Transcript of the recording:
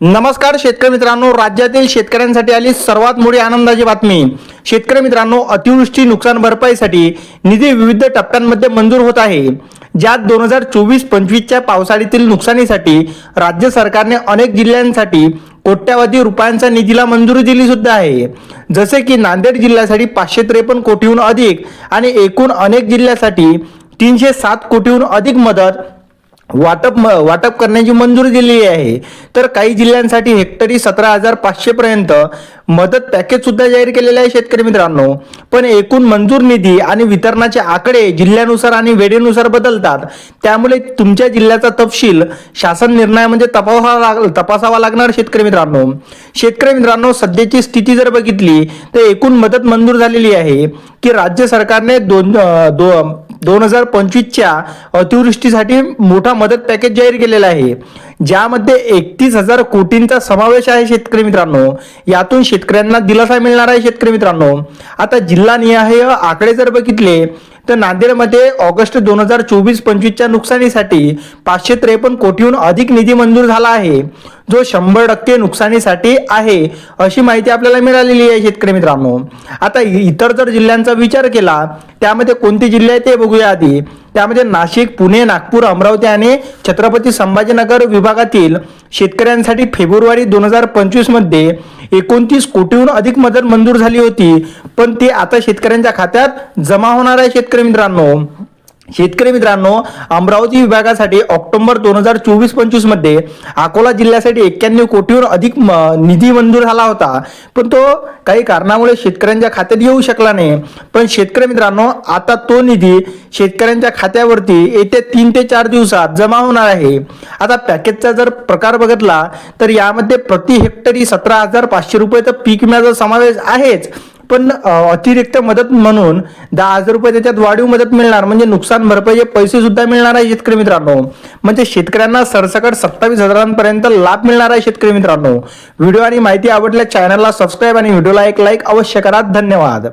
नमस्कार शेतकरी मित्रांनो राज्यातील शेतकऱ्यांसाठी आली सर्वात मोठी आनंदाची बातमी. शेतकरी मित्रांनो अतिवृष्टी नुकसान भरपाईसाठी निधी विविध टप्प्यांमध्ये मंजूर होत आहे. ज्यात दोन हजार चोवीस पंचवीसच्या पावसाळ्यातील नुकसानीसाठी राज्य सरकारने अनेक जिल्ह्यांसाठी कोट्यावधी रुपयांचा निधीला मंजुरी दिली सुद्धा आहे. जसे की नांदेड जिल्ह्यासाठी पाचशे त्रेपन्न कोटीहून अधिक आणि एकूण अनेक जिल्ह्यासाठी तीनशे सात कोटीहून अधिक मदत वाटप म- वाटप करण्याची मंजुरी दिलेली आहे तर काही जिल्ह्यांसाठी हेक्टरी सतरा हजार पाचशे पर्यंत मदत पॅकेज सुद्धा जाहीर केलेले आहे शेतकरी मित्रांनो. पण एकूण मंजूर निधी आणि वितरणाचे आकडे जिल्ह्यानुसार आणि वेळेनुसार बदलतात. त्यामुळे तुमच्या जिल्ह्याचा तपशील शासन निर्णय म्हणजे तपासावा लाग तपासावा लागणार शेतकरी मित्रांनो. शेतकरी मित्रांनो सध्याची स्थिती जर बघितली तर एकूण मदत मंजूर झालेली आहे की राज्य सरकारने दोन दो दोन हजार पंचवीसच्या अतिवृष्टीसाठी मोठा मदत पॅकेज जाहीर केलेला आहे. ज्यामध्ये एकतीस हजार कोटींचा समावेश आहे शेतकरी मित्रांनो. यातून शेतकऱ्यांना दिलासा मिळणार आहे शेतकरी मित्रांनो. आता जिल्हा निहाय आकडे जर बघितले तर नांदेडमध्ये ऑगस्ट दोन हजार चोवीस पंचवीसच्या नुकसानीसाठी पाचशे त्रेपन्न कोटीहून अधिक निधी मंजूर झाला आहे. जो शंभर टक्के नुकसानीसाठी आहे अशी माहिती आपल्याला मिळालेली आहे शेतकरी मित्रांनो. आता इतर जर जिल्ह्यांचा विचार केला त्यामध्ये कोणते जिल्हे आहे ते बघूया आधी. त्यामध्ये नाशिक पुणे नागपूर अमरावती आणि छत्रपती संभाजीनगर विभागातील शेतकऱ्यांसाठी फेब्रुवारी दोन हजार पंचवीसमध्ये एकोणतीस कोटीहून अधिक मदत मंजूर झाली होती. पण ते आता शेतकऱ्यांच्या खात्यात जमा होणार आहे शेतकरी मित्रांनो. शेतकरी मित्रांनो अमरावती विभागासाठी ऑक्टोबर दोन हजार चोवीस पंचवीसमध्ये अकोला जिल्ह्यासाठी एक्क्याण्णव कोटीहून अधिक म- निधी मंजूर झाला होता. पण तो काही कारणामुळे शेतकऱ्यांच्या खात्यात येऊ शकला नाही. पण शेतकरी मित्रांनो आता तो निधी शेतकऱ्यांच्या खात्यावरती येत्या तीन ते चार दिवसात जमा होणार आहे. आता पॅकेजचा जर प्रकार बघितला तर यामध्ये प्रति हेक्टरी सतरा हजार पाचशे रुपये तर पीक विम्याचा समावेश आहेच. पण अतिरिक्त मदत म्हणून दहा हजार रुपये त्याच्यात वाढीव मदत मिळणार. म्हणजे नुकसान भरपाईचे पैसे सुद्धा मिळणार आहे शेतकरी मित्रांनो. म्हणजे शेतकऱ्यांना सरसकट सत्तावीस हजारांपर्यंत लाभ मिळणार आहे शेतकरी मित्रांनो. व्हिडिओ आणि माहिती आवडल्यास चॅनलला सबस्क्राईब आणि व्हिडिओला एक लाईक अवश्य करा. धन्यवाद.